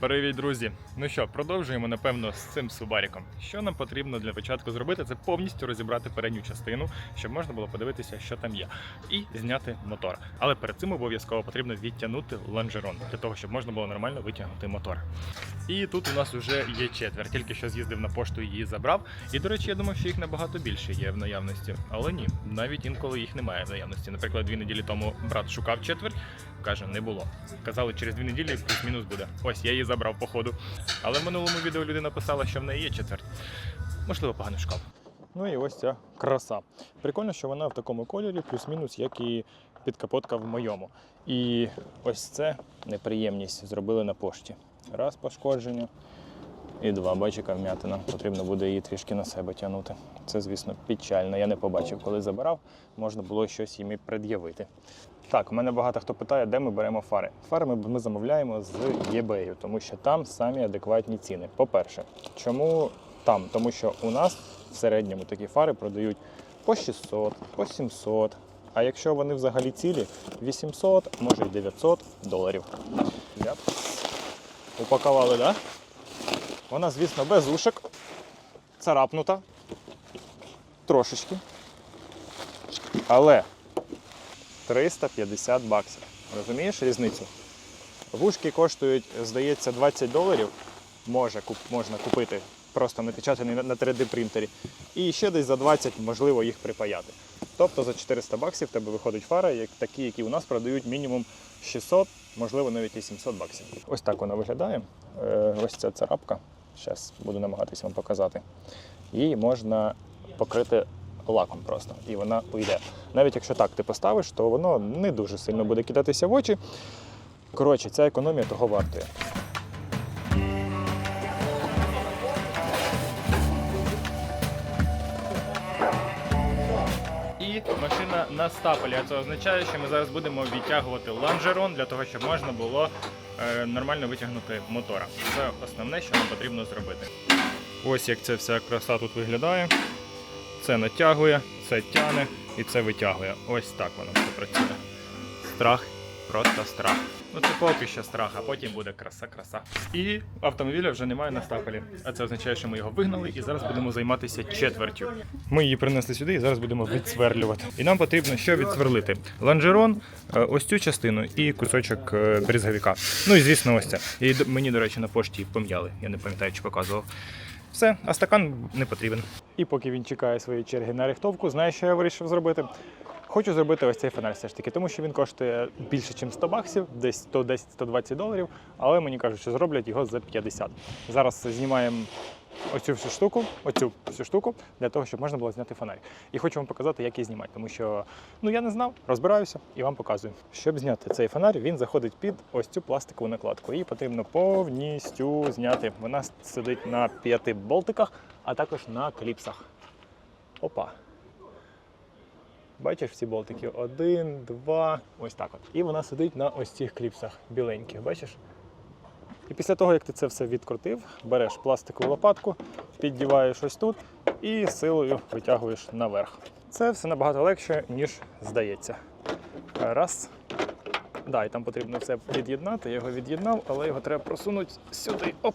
Привіт, друзі! Ну що, продовжуємо напевно з цим субаріком. Що нам потрібно для початку зробити? Це повністю розібрати передню частину, щоб можна було подивитися, що там є, і зняти мотор. Але перед цим обов'язково потрібно відтягнути лонжерон для того, щоб можна було нормально витягнути мотор. І тут у нас вже є четверть. Тільки що з'їздив на пошту і її забрав. І до речі, я думав, що їх набагато більше є в наявності. Але ні, навіть інколи їх немає в наявності. Наприклад, дві неділі тому брат шукав четверть, каже, не було. Казали, через дві неділі плюс-мінус буде. Ось я її забрав по ходу. Але в минулому відео людина писала, що в неї є четверть. Можливо, погано шкаф. Ну і ось ця краса. Прикольно, що вона в такому кольорі, плюс-мінус, як і підкапотка в моєму. І ось це неприємність зробили на пошті. Раз пошкодження. І два, бач, яка вм'ятина. Потрібно буде її трішки на себе тягнути. Це, звісно, печально. Я не побачив, коли забирав, можна було щось їм і пред'явити. Так, у мене багато хто питає, де ми беремо фари. Фари ми, ми замовляємо з eBay, тому що там самі адекватні ціни. По-перше, чому там? Тому що у нас в середньому такі фари продають по 600, по 700. А якщо вони взагалі цілі, 800, може й 900 доларів. Упакували, так? Да? Вона, звісно, без ушок, царапнута. Трошечки. Але 350 баксів. Розумієш різницю? Вушки коштують, здається, 20 доларів. Може, куп, можна купити, просто напечатані на 3D принтері. І ще десь за 20 можливо їх припаяти. Тобто за 400 баксів в тебе виходить фара, як такі, які у нас продають мінімум 600, можливо, навіть і 700 баксів. Ось так вона виглядає. Е, Ось ця царапка. Зараз буду намагатися вам показати. Її можна покрити лаком просто, і вона уйде. Навіть якщо так ти поставиш, то воно не дуже сильно буде кидатися в очі. Коротше, ця економія того вартує. І машина на стапелі. А це означає, що ми зараз будемо відтягувати лонжерон для того, щоб можна було нормально витягнути мотора. Це основне, що нам потрібно зробити. Ось як ця вся краса тут виглядає. Це натягує, це тяне і це витягує. Ось так воно все працює. Страх, просто страх. Ну це поки що страх, а потім буде краса-краса. І автомобіля вже немає на стапелі. А це означає, що ми його вигнали і зараз будемо займатися четвертю. Ми її принесли сюди і зараз будемо відсверлювати. І нам потрібно що відсверлити? Лонжерон, е, ось цю частину і кусочок е, брізговика. Ну і звісно, ось це. І мені, до речі, на пошті пом'яли. Я не пам'ятаю, чи показував. Все, а стакан не потрібен. І поки він чекає своєї черги на рихтовку, знаєш, що я вирішив зробити? Хочу зробити ось цей фонарь все ж таки, тому що він коштує більше, ніж 100 баксів, десь 110-120 доларів, але мені кажуть, що зроблять його за 50. Зараз знімаємо оцю всю штуку, оцю всю штуку, для того, щоб можна було зняти фонарь. І хочу вам показати, як її знімати, тому що ну я не знав, розбираюся і вам показую. Щоб зняти цей фонарь, він заходить під ось цю пластикову накладку. Її потрібно повністю зняти. Вона сидить на п'яти болтиках, а також на кліпсах. Опа. Бачиш ці болтики? Один, два, ось так от. І вона сидить на ось цих кліпсах біленьких, бачиш? І після того, як ти це все відкрутив, береш пластикову лопатку, піддіваєш ось тут і силою витягуєш наверх. Це все набагато легше, ніж здається. Раз. Да, і там потрібно все від'єднати. Я його від'єднав, але його треба просунути сюди. Оп.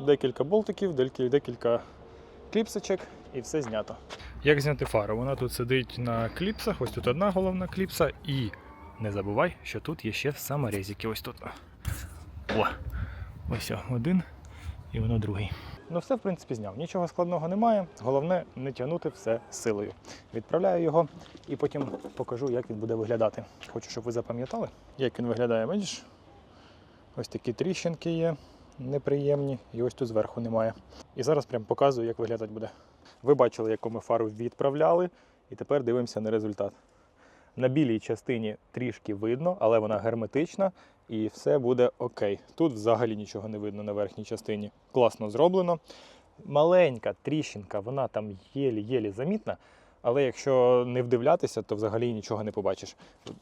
Декілька болтиків, декілька кліпсочок і все знято. Як зняти фару? Вона тут сидить на кліпсах, ось тут одна головна кліпса, і не забувай, що тут є ще саморезики. Ось тут. О, ось один і воно другий. Ну все, в принципі, зняв. Нічого складного немає. Головне не тягнути все силою. Відправляю його і потім покажу, як він буде виглядати. Хочу, щоб ви запам'ятали, як він виглядає. Бачиш? Ось такі тріщинки є неприємні, і ось тут зверху немає. І зараз прям показую, як виглядати буде. Ви бачили, яку ми фару відправляли, і тепер дивимося на результат. На білій частині трішки видно, але вона герметична і все буде окей. Тут взагалі нічого не видно на верхній частині. Класно зроблено. Маленька тріщинка, вона там єлі-єлі замітна. Але якщо не вдивлятися, то взагалі нічого не побачиш.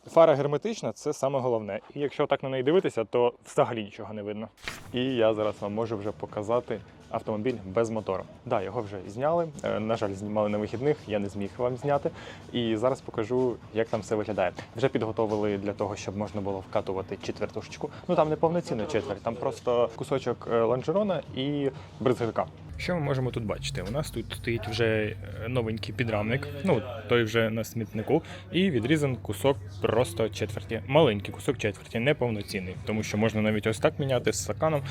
Фара герметична це саме головне. І якщо так на неї дивитися, то взагалі нічого не видно. І я зараз вам можу вже показати автомобіль без мотору. Да, його вже зняли. Е, На жаль, знімали на вихідних, я не зміг вам зняти. І зараз покажу, як там все виглядає. Вже підготовили для того, щоб можна було вкатувати четвертушечку. Ну там не повноцінна четверть, там просто кусочок е, лонжерона і бризовика. Що ми можемо тут бачити? У нас тут стоїть вже е, новенький підрамник, ну той вже на смітнику, і відрізан кусок просто четверті. Маленький кусок четверті, неповноцінний, тому що можна навіть ось так міняти з стаканом.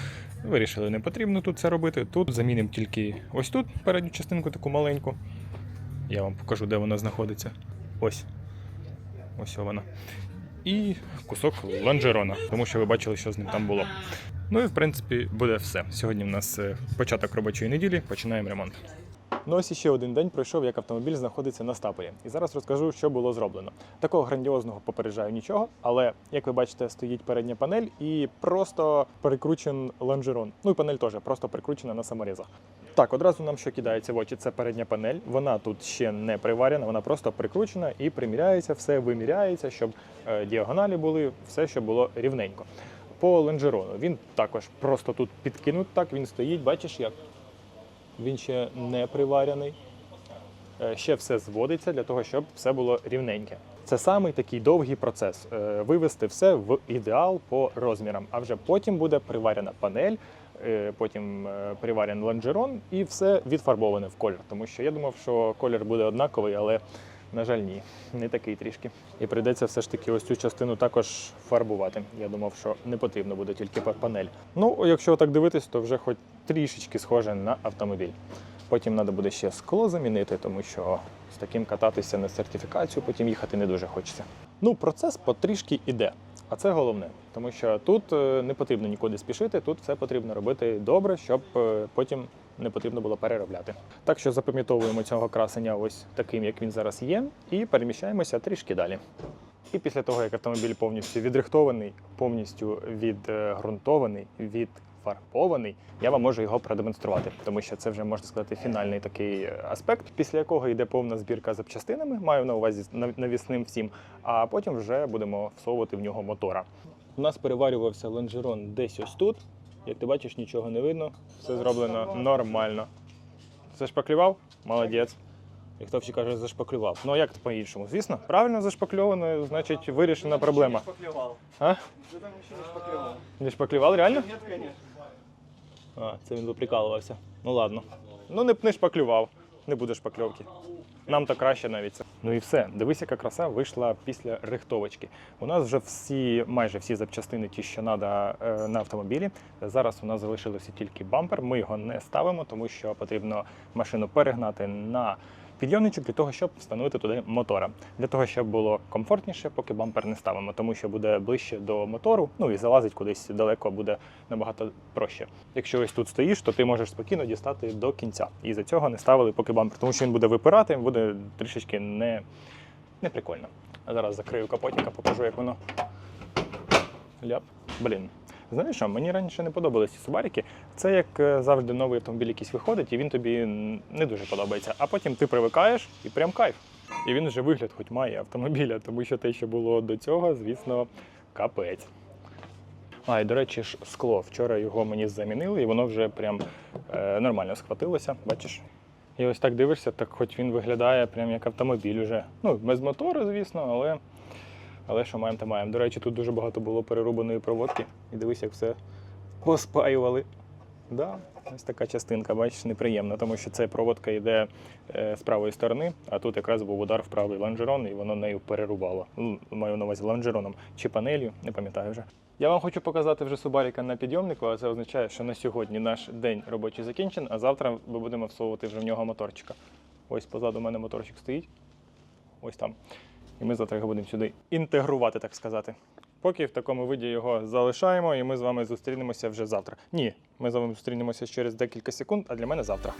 Вирішили, не потрібно тут це робити. Тут замінимо тільки ось тут передню частинку, таку маленьку. Я вам покажу, де вона знаходиться. Ось. Ось вона. І кусок ланжерона, тому що ви бачили, що з ним там було. Ну і в принципі буде все. Сьогодні в нас е, початок робочої неділі, починаємо ремонт. Ну ось іще один день пройшов, як автомобіль знаходиться на стапелі. І зараз розкажу, що було зроблено. Такого грандіозного попереджаю нічого, але як ви бачите, стоїть передня панель і просто перекручен лонжерон. Ну і панель теж просто прикручена на саморізах. Так, одразу нам що кидається в очі, це передня панель. Вона тут ще не приварена, вона просто прикручена і приміряється, все виміряється, щоб е, діагоналі були, все, щоб було рівненько. По лонжерону він також просто тут підкинут, так він стоїть, бачиш як. Він ще не приварений. Е, Ще все зводиться для того, щоб все було рівненьке. Це самий такий довгий процес е, вивести все в ідеал по розмірам. А вже потім буде приварена панель, е, потім приварений лонжерон і все відфарбоване в колір. Тому що я думав, що колір буде однаковий, але на жаль, ні, не такий трішки. І прийдеться все ж таки ось цю частину також фарбувати. Я думав, що не потрібно буде тільки панель. Ну, якщо так дивитись, то вже хоч трішечки схоже на автомобіль. Потім треба буде ще скло замінити, тому що з таким кататися на сертифікацію, потім їхати не дуже хочеться. Ну, процес потрішки іде. А це головне, тому що тут е, не потрібно нікуди спішити, тут все потрібно робити добре, щоб е, потім не потрібно було переробляти. Так що запам'ятовуємо цього красення ось таким, як він зараз є, і переміщаємося трішки далі. І після того, як автомобіль повністю відрихтований, повністю відґрунтований, відфарбований, я вам можу його продемонструвати, тому що це вже можна сказати фінальний такий аспект, після якого йде повна збірка запчастинами, маю на увазі навісним всім, а потім вже будемо всовувати в нього мотора. У нас переварювався лонжерон десь ось тут. Як ти бачиш, нічого не видно, все зроблено нормально. Зашпаклював? Молодець. І хто всі каже, зашпаклював. Ну а як по-іншому? Звісно, правильно зашпакльовано, значить вирішена проблема. А? Там не шпаклевал. Не шпаклював реально? А, це він виприкалувався. Ну ладно. Ну не, не шпаклював, не буде шпакльовки. Нам то краще навіть це. Ну і все. Дивись, яка краса вийшла після рихтовочки. У нас вже всі, майже всі запчастини, ті, що треба на автомобілі. Зараз у нас залишилося тільки бампер. Ми його не ставимо, тому що потрібно машину перегнати на підйомничок для того, щоб встановити туди мотора. Для того, щоб було комфортніше, поки бампер не ставимо, тому що буде ближче до мотору, ну і залазить кудись далеко буде набагато проще. Якщо ось тут стоїш, то ти можеш спокійно дістати до кінця. І за цього не ставили поки бампер, тому що він буде випирати, буде трішечки не, не прикольно. А зараз закрию капотика, покажу, як воно. Ляп. Блін. Знаєш що, мені раніше не подобалися ці субаріки. Це як е, завжди новий автомобіль якийсь виходить, і він тобі не дуже подобається. А потім ти привикаєш і прям кайф. І він вже вигляд хоч має автомобіля, тому що те, що було до цього, звісно, капець. А, і до речі, ж скло. Вчора його мені замінили, і воно вже прям е, нормально схватилося, бачиш? І ось так дивишся, так хоч він виглядає прям як автомобіль уже. Ну, без мотора, звісно, але, але що маємо, то маємо. До речі, тут дуже багато було перерубаної проводки. І дивись, як все поспаювали. Да, ось така частинка, бачиш, неприємна, тому що ця проводка йде е, з правої сторони, а тут якраз був удар в правий лонжерон, і воно нею перерубало. Маю на увазі лонжероном чи панелью, не пам'ятаю вже. Я вам хочу показати вже Субаріка на підйомнику, а це означає, що на сьогодні наш день робочий закінчений, а завтра ми будемо всовувати вже в нього моторчика. Ось позаду мене моторчик стоїть. Ось там. І ми завтра його будемо сюди інтегрувати, так сказати. Поки в такому виді його залишаємо, і ми з вами зустрінемося вже завтра. Ні, ми з вами зустрінемося через декілька секунд, а для мене завтра.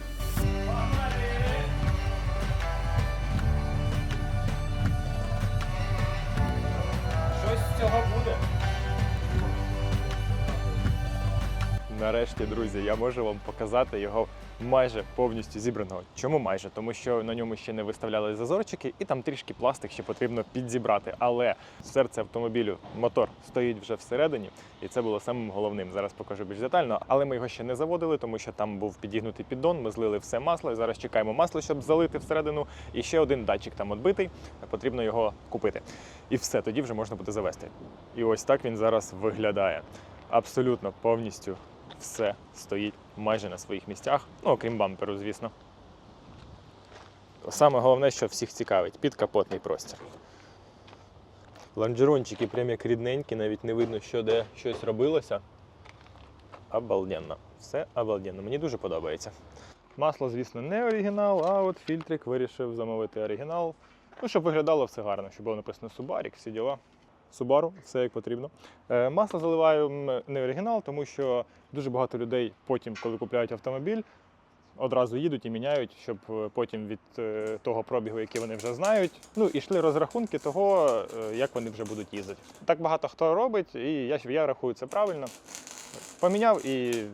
Нарешті, друзі, я можу вам показати його майже повністю зібраного. Чому майже? Тому що на ньому ще не виставляли зазорчики, і там трішки пластик ще потрібно підзібрати. Але серце автомобілю, мотор стоїть вже всередині, і це було самим головним. Зараз покажу більш детально. Але ми його ще не заводили, тому що там був підігнутий піддон. Ми злили все масло. І зараз чекаємо масло, щоб залити всередину. І ще один датчик там відбитий. Потрібно його купити. І все, тоді вже можна буде завести. І ось так він зараз виглядає. Абсолютно повністю все стоїть майже на своїх місцях, ну окрім бамперу, звісно. Саме головне, що всіх цікавить, підкапотний простір. Лонжерончики прям як рідненькі, навіть не видно, що де щось робилося. Обалденно. Все обалденно. Мені дуже подобається. Масло, звісно, не оригінал, а от фільтрик вирішив замовити оригінал. Ну, щоб виглядало все гарно, щоб було написано Subaru, всі діла. Subaru, все як потрібно. Е, Масло заливаю не оригінал, тому що дуже багато людей потім, коли купляють автомобіль, одразу їдуть і міняють, щоб е, потім від е, того пробігу, який вони вже знають, ну йшли розрахунки того, як вони вже будуть їздити. Так багато хто робить, і я, я рахую це правильно. Поміняв і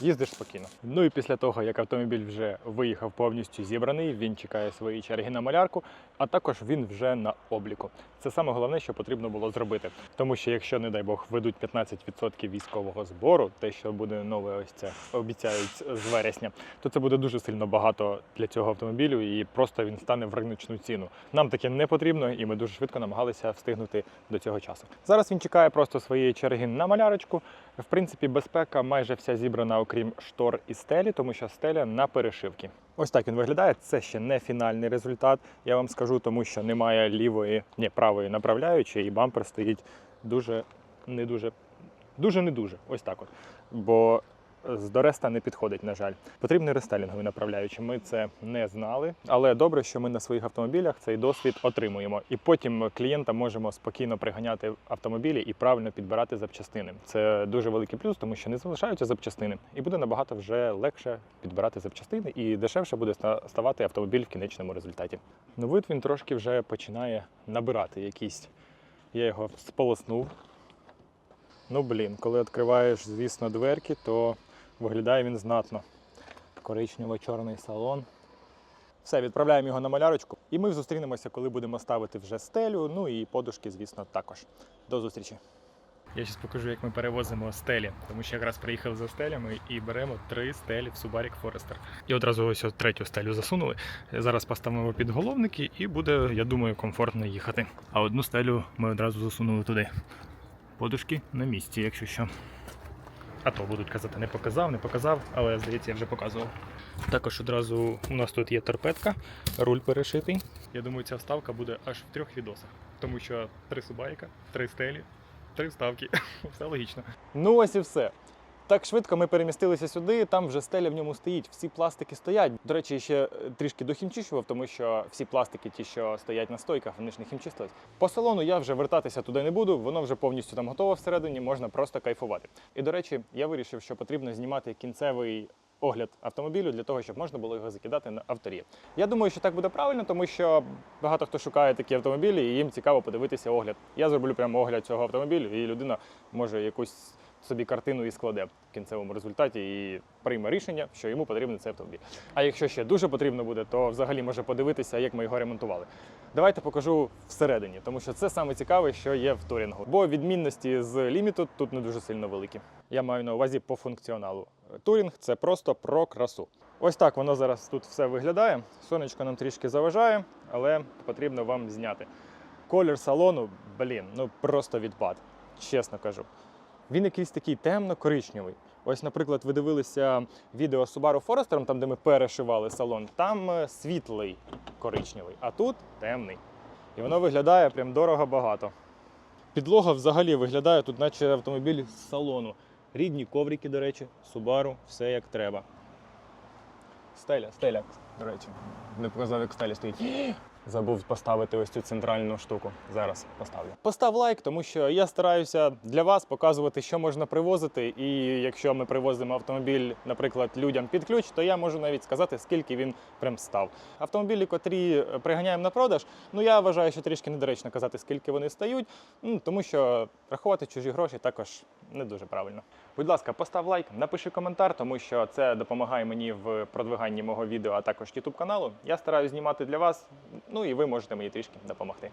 їздиш спокійно. Ну і після того, як автомобіль вже виїхав повністю зібраний, він чекає своєї черги на малярку, а також він вже на обліку. Це саме головне, що потрібно було зробити. Тому що якщо, не дай Бог, ведуть 15% військового збору, те, що буде нове, ось це обіцяють з вересня, то це буде дуже сильно багато для цього автомобілю, і просто він стане в риночну ціну. Нам таке не потрібно, і ми дуже швидко намагалися встигнути до цього часу. Зараз він чекає просто своєї черги на малярочку. В принципі, безпека майже вся зібрана, окрім штор і стелі, тому що стеля на перешивки. Ось так він виглядає. Це ще не фінальний результат. Я вам скажу, тому що немає лівої, ні, правої направляючої, і бампер стоїть дуже не дуже, дуже не дуже. Ось так от. Бо до реста не підходить, на жаль. Потрібний рестайлінговий направляючий. Ми це не знали, але добре, що ми на своїх автомобілях цей досвід отримуємо. І потім клієнтам можемо спокійно приганяти автомобілі і правильно підбирати запчастини. Це дуже великий плюс, тому що не залишаються запчастини, і буде набагато вже легше підбирати запчастини, і дешевше буде ставати автомобіль в кінечному результаті. Ну, вид він трошки вже починає набирати якісь. Я його сполоснув. Ну блін, коли відкриваєш, звісно, дверки, то виглядає він знатно. Коричнево-чорний салон. Все, відправляємо його на малярочку. І ми зустрінемося, коли будемо ставити вже стелю. Ну і подушки, звісно, також. До зустрічі. Я зараз покажу, як ми перевозимо стелі, тому що якраз приїхали за стелями і беремо три стелі в Subaru Forester. І одразу ось третю стелю засунули. Зараз поставимо підголовники і буде, я думаю, комфортно їхати. А одну стелю ми одразу засунули туди. Подушки на місці, якщо що. А то будуть казати, не показав, не показав, але здається, я вже показував. Також одразу у нас тут є торпедка, руль перешитий. Я думаю, ця вставка буде аж в трьох відосах, тому що три субаріка, три стелі, три вставки. Все логічно. Ну ось і все. Так швидко ми перемістилися сюди, там вже стеля в ньому стоїть, всі пластики стоять. До речі, ще е, трішки дохімчищував, тому що всі пластики, ті, що стоять на стойках, вони ж не хімчистились. По салону я вже вертатися туди не буду, воно вже повністю там готове всередині, можна просто кайфувати. І до речі, я вирішив, що потрібно знімати кінцевий. Огляд автомобілю для того, щоб можна було його закидати на авторі. Я думаю, що так буде правильно, тому що багато хто шукає такі автомобілі, і їм цікаво подивитися огляд. Я зроблю прямо огляд цього автомобілю, і людина може якусь собі картину і складе в кінцевому результаті і прийме рішення, що йому потрібен цей автомобіль. А якщо ще дуже потрібно буде, то взагалі може подивитися, як ми його ремонтували. Давайте покажу всередині, тому що це саме цікаве, що є в турінгу. Бо відмінності з Limited тут не дуже сильно великі. Я маю на увазі по функціоналу. Турінг це просто про красу. Ось так воно зараз тут все виглядає. Сонечко нам трішки заважає, але потрібно вам зняти. Колір салону, блін, ну просто відпад, чесно кажу. Він якийсь такий темно-коричневий. Ось, наприклад, ви дивилися відео Subaru Forester, там, де ми перешивали салон, там е, світлий коричневий, а тут темний. І воно виглядає прям дорого багато. Підлога взагалі виглядає тут, наче автомобіль з салону. Рідні коврики, до речі, Subaru, все як треба. Стеля, стеля, до речі. Не показав, як стеля стоїть. Забув поставити ось цю центральну штуку. Зараз поставлю. Постав лайк, тому що я стараюся для вас показувати, що можна привозити. І якщо ми привозимо автомобіль, наприклад, людям під ключ, то я можу навіть сказати, скільки він прям став. Автомобілі, котрі е, приганяємо на продаж, ну я вважаю, що трішки недоречно казати, скільки вони стають, ну, тому що рахувати чужі гроші також не дуже правильно. Будь ласка, постав лайк, напиши коментар, тому що це допомагає мені в продвиганні мого відео, а також YouTube каналу. Я стараюсь знімати для вас, ну і ви можете мені трішки допомогти.